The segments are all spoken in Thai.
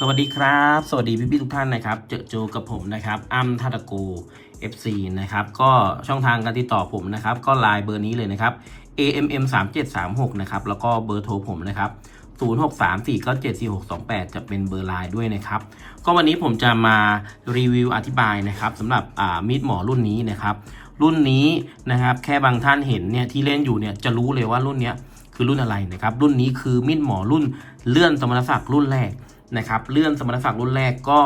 สวัสดีครับ สวัสดีพี่ๆทุกท่านนะครับ เจอโจกับผมนะครับอ้ำทัตโก FC นะครับ ก็ช่องทางการติดต่อผมนะครับ ก็ไลน์เบอร์นี้เลยนะครับ AMM 3 7 3 6นะครับ แล้วก็เบอร์โทรผมนะครับ 0 6 3 4 9 7 4 6 2 8 จะเป็นเบอร์ไลน์ด้วยนะครับ ก็วันนี้ผมจะมารีวิวอธิบายนะครับสำหรับมีดหมอรุ่นนี้นะครับ รุ่นนี้นะครับ แค่บางท่านเห็นเนี่ยที่เล่นอยู่เนี่ยจะรู้เลยว่ารุ่นนี้คือรุ่นอะไรนะครับ รุ่นนี้คือมีดหมอรุ่นเลื่อนสมณศักดิ์รุ่นแรก นะครับเลื่อนสมณศักดิ์รุ่นแรกก็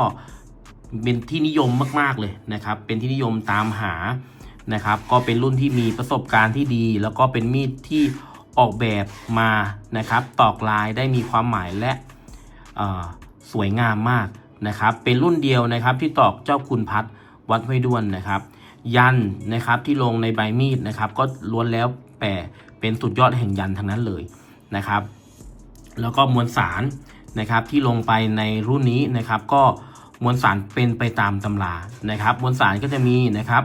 เป็นที่นิยมมาก ๆเลยนะครับ เป็นที่นิยมตามหานะครับ ก็เป็นรุ่นที่มีประสบการณ์ที่ดี แล้วก็เป็นมีดที่ออกแบบมานะครับ ตอกลายได้มีความหมายและสวยงามมากนะครับ เป็นรุ่นเดียวนะครับที่ตอกเจ้าคุณพัดวัดห้วยด้วนนะครับ ยันนะครับที่ลงในใบมีดนะครับ ก็ล้วนแล้วแปะเป็นสุดยอดแห่งยันทั้งนั้นเลยนะครับ แล้วก็มวลสาร นะครับที่ลงไปในรุ่นนี้นะครับก็มวลสารเป็นไปตามตำรานะครับมวลสารก็จะมีนะครับ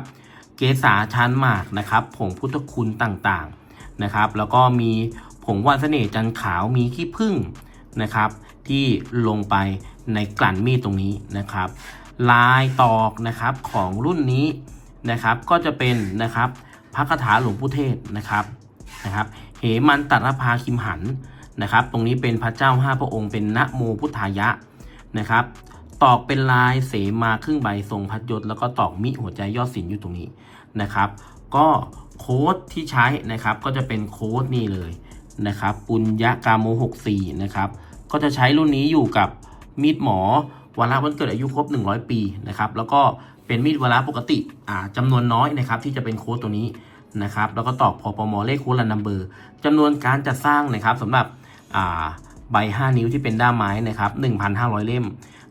เกสาชันหมากนะครับผงพุทธคุณต่างๆนะครับ แล้วก็มีผงวานเสน่ห์จันขาวมีขี้ผึ้งนะครับ ที่ลงไปในกลั่นมีดตรงนี้นะครับ ลายตอกนะครับของรุ่นนี้นะครับก็จะเป็นนะครับพระคาถาหลวงปู่เทศนะครับนะครับ เหมันตัรภาคิมหัน นะครับ ตรงนี้เป็นพระเจ้าห้าพระองค์เป็นนะโมพุทธายะนะครับ ตอกเป็นลายเสมาครึ่งใบทรงพัดยศแล้วก็ตอกมิหัวใจยอดศิลป์อยู่ตรงนี้นะครับ ก็โค้ดที่ใช้นะครับก็จะเป็นโค้ดนี่เลยนะครับ ปุญญกามโม64นะครับ ก็จะใช้รุ่นนี้อยู่กับมีดหมอวาระวันเกิดอายุครบ 100 ปีนะครับ แล้วก็เป็นมีดวาระปกติอ่าจำนวนน้อยนะครับ ที่จะเป็นโค้ดตัวนี้นะครับ แล้วก็ตอกพอปมเลขโค้ดและนัมเบอร์จำนวนการจัดสร้างนะครับสำหรับ ใบ 5 นิ้วที่เป็นด้ามไม้นะครับ1,500 เล่ม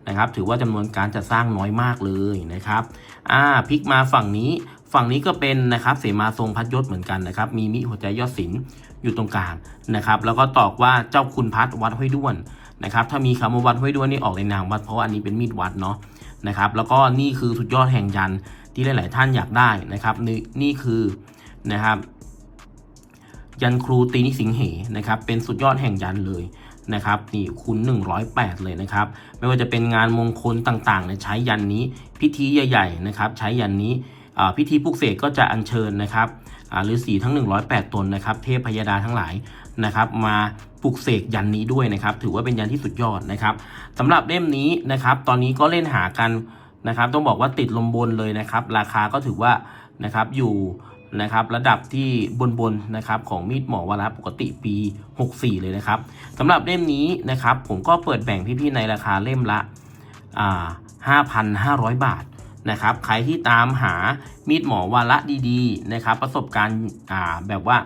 นะครับ ถือว่าจำนวนการจัดสร้างน้อยมากเลยนะครับอ่าพลิกมาฝั่งนี้ฝั่งนี้ก็เป็นนะครับเสมาทรงพัดยศเหมือนกันนะครับ มีมิหัวใจยอดศิลป์อยู่ตรงกลางนะครับ แล้วก็ตอกว่าเจ้าคุณพัดวัดห้วยด้วนนะครับ ถ้ามีคำว่าวัดห้วยด้วนนี่ออกในนามวัดเพราะาอันนี้เป็นมีดวัดเนาะนะครับ แล้วก็นี่คือสุดยอดแห่งยันที่หลาย ๆ ท่านอยากได้นะครับ นี่คือนะครับ ยันครูตีนิสิงเหนะครับเป็นสุดยอดแห่งยันเลยนะครับนี่คุณ108 เลยนะครับไม่ว่าจะเป็นงานมงคลต่างๆเนี่ยใช้ยันนี้พิธีใหญ่ๆนะครับใช้ยันนี้พิธีปลุกเสกก็จะอัญเชิญนะครับอ่าฤาษีทั้ง 108 ตนนะครับเทพพยดาทั้งหลายนะครับมาปลุกเสกยันนี้ด้วยนะครับถือว่าเป็นยันที่สุดยอดนะครับสำหรับเล่มนี้นะครับตอนนี้ก็เล่นหากันนะครับต้องบอกว่าติดลมบนเลยนะครับราคาก็ถือว่านะครับอยู่ นะครับระดับที่บนๆนะครับของมีดหมอวาระปกติปี 64 เลยนะครับสำหรับเล่มนี้นะครับผมก็เปิดแบ่งพี่ๆในราคาเล่มละอ่า5,500 บาทนะครับใครที่ตามหามีดหมอวาระดีๆนะครับประสบการณ์แบบว่า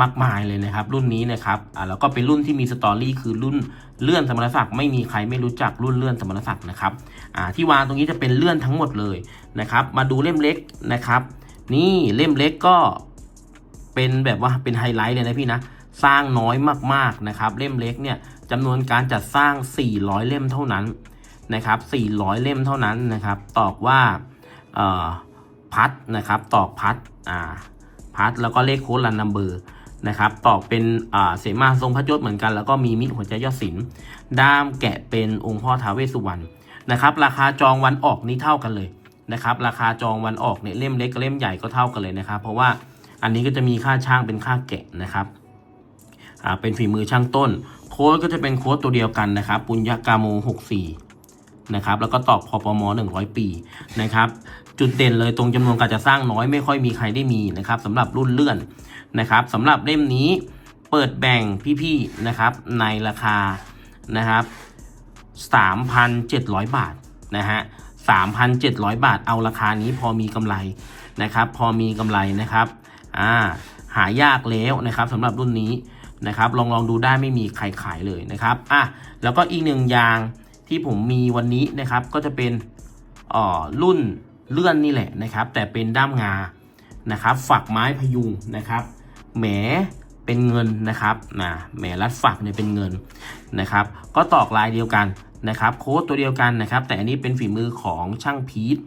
มากมายเลยนะครับ รุ่นนี้นะครับอ่าแล้วก็เป็นรุ่นที่มีสตอรี่คือรุ่นเลื่อนสมณศักดิ์ไม่มีใครไม่รู้จักรุ่นเลื่อนสมณศักดิ์นะครับอ่าที่วางตรงนี้จะเป็นเลื่อนทั้งหมดเลยนะครับ มาดูเล่มเล็กนะครับ นี่เล่มเล็กก็เป็นแบบว่าเป็นไฮไลท์เลยนะพี่นะ สร้างน้อยมากๆนะครับ เล่มเล็กเนี่ยจำนวนการจัดสร้าง 400 เล่มเท่านั้นนะครับ 400 เล่มเท่านั้นนะครับ ตอกว่าพัดนะครับ ตอกพัดอ่าพัดแล้วก็เลขโค้ดรันนัมเบอร์นะครับ ตอกเป็นเสมาทรงพระยศเหมือนกัน แล้วก็มีมิตรหัวใจยอดศิลป์ด้ามแกะเป็นองค์พ่อท้าวเวสสุวรรณนะครับ ราคาจองวันออกนี้เท่ากันเลย นะครับ ราคาจองวันออกเนี่ยเล่มเล็กกับเล่มใหญ่ก็เท่ากันเลยนะครับ เพราะว่าอันนี้ก็จะมีค่าช่างเป็นค่าแกะนะครับอ่าเป็นฝีมือช่างต้น โค้ดก็จะเป็นโค้ดตัวเดียวกันนะครับ ปุญญากาโม64นะครับแล้วก็ตอบพอปม100 ปีนะครับ จุดเด่นเลยตรงจำนวนการจะสร้างน้อยไม่ค่อยมีใครได้มีนะครับสำหรับรุ่นเลื่อนนะครับสำหรับเล่มนี้เปิดแบ่งพี่ๆนะครับในราคานะครับ3,700 บาทนะฮะ 3,700 บาทเอาราคานี้พอมีกำไรนะครับ พอมีกำไรนะครับอ่าหายากแล้วนะครับสำหรับรุ่นนี้นะครับ ลองลองดูได้ไม่มีใครขายเลยนะครับอะแล้วก็อีกหนึ่งอย่างที่ผมมีวันนี้นะครับก็จะเป็นอ่อรุ่นเลื่อนนี่แหละนะครับ แต่เป็นด้ามงานะครับ ฝักไม้พยุงนะครับแหมเป็นเงินนะครับนะแหมรัดฝักเนี่ยเป็นเงินนะครับ ก็ตอกลายเดียวกัน นะครับโค้ดตัวเดียวกันนะครับแต่อันนี้เป็นฝีมือของช่างพีท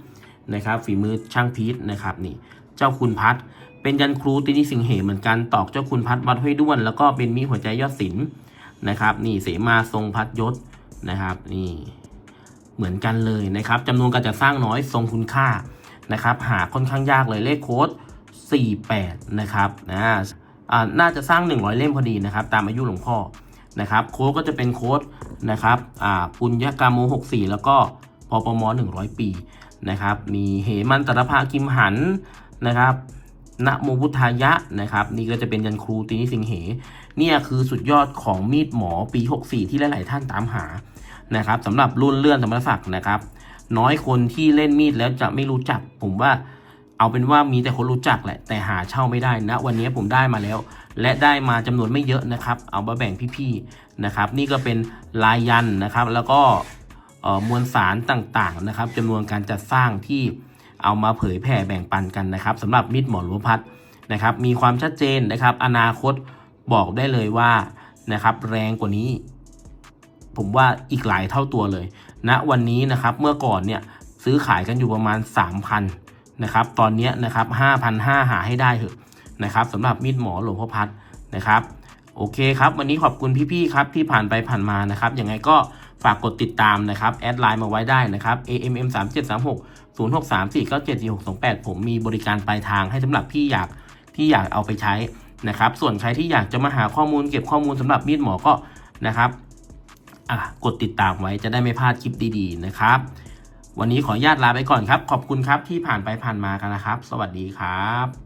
นะครับฝีมือช่างพีทนะครับนี่เจ้าคุณพัดเป็นยันครูตินิสิงเหเหมือนกันตอกเจ้าคุณพัดวัดห้วยด้วน แล้วก็เป็นมีหัวใจยอดศิลป์นะครับนี่เสมาทรงพัดยศนะครับนี่เหมือนกันเลยนะครับจำนวนการจัดสร้างน้อยทรงคุณค่านะครับหาค่อนข้างยากเลยเลขโค้ด 48 นะครับนะน่าจะสร้าง 100 เล่มพอดีนะครับ ตามอายุหลวงพ่อ นะครับโค้ดก็จะเป็นโค้ดนะครับอ่าปุญญกรรมโม64 แล้วก็พปม 100 ปีนะครับมีเหมันตรภากิมหันนะครับนะโมพุทธายะนะครับนี่ก็จะเป็นยันครูตีนิสิงเหเนี่ยคือสุดยอดของมีดหมอปี 64 ที่หลาย ๆ ท่านตามหานะครับสำหรับรุ่นเลื่อนสมรศักดิ์นะครับ น้อยคนที่เล่นมีดแล้วจะไม่รู้จัก ผมว่าเอาเป็นว่ามีแต่คนรู้จักแหละ แต่หาเช่าไม่ได้นะ วันนี้ผมได้มาแล้ว และได้มาจำนวนไม่เยอะนะครับ เอามาแบ่งพี่ๆนะครับ นี่ก็เป็นลายยันนะครับ แล้วก็มวลสารต่างๆนะครับจำนวนการจัดสร้างที่เอามาเผยแผ่แบ่งปันกันนะครับสำหรับมีดหมอหลวงพัดนะครับ มีความชัดเจนนะครับ อนาคตบอกได้เลยว่านะครับแรงกว่านี้ ผมว่าอีกหลายเท่าตัวเลยณนะวันนี้นะครับเมื่อก่อนเนี่ยซื้อขายกันอยู่ประมาณ 3,000นะครับตอนนี้นะครับ5,500หาให้ได้เถอะ นะครับสำหรับมีดหมอหลวงพ่อพัดนะครับ โอเคครับ วันนี้ขอบคุณพี่ๆครับที่ผ่านไปผ่านมานะครับยังไงก็ฝากกดติดตามนะครับแอดไลน์มาไว้ได้นะครับ AMM 3 7 3 6 0 6 3 4 9 7 4 6 2 8 ผมมีบริการปลายทางให้สำหรับพี่อยากที่อยากเอาไปใช้นะครับ ส่วนใครที่อยากจะมาหาข้อมูลเก็บข้อมูลสำหรับมีดหมอก็นะครับอะกดติดตามไว้จะได้ไม่พลาดคลิปดีๆนะครับ วันนี้ขออนุญาตลาไปก่อนครับ ขอบคุณครับที่ผ่านไปผ่านมากันนะครับ สวัสดีครับ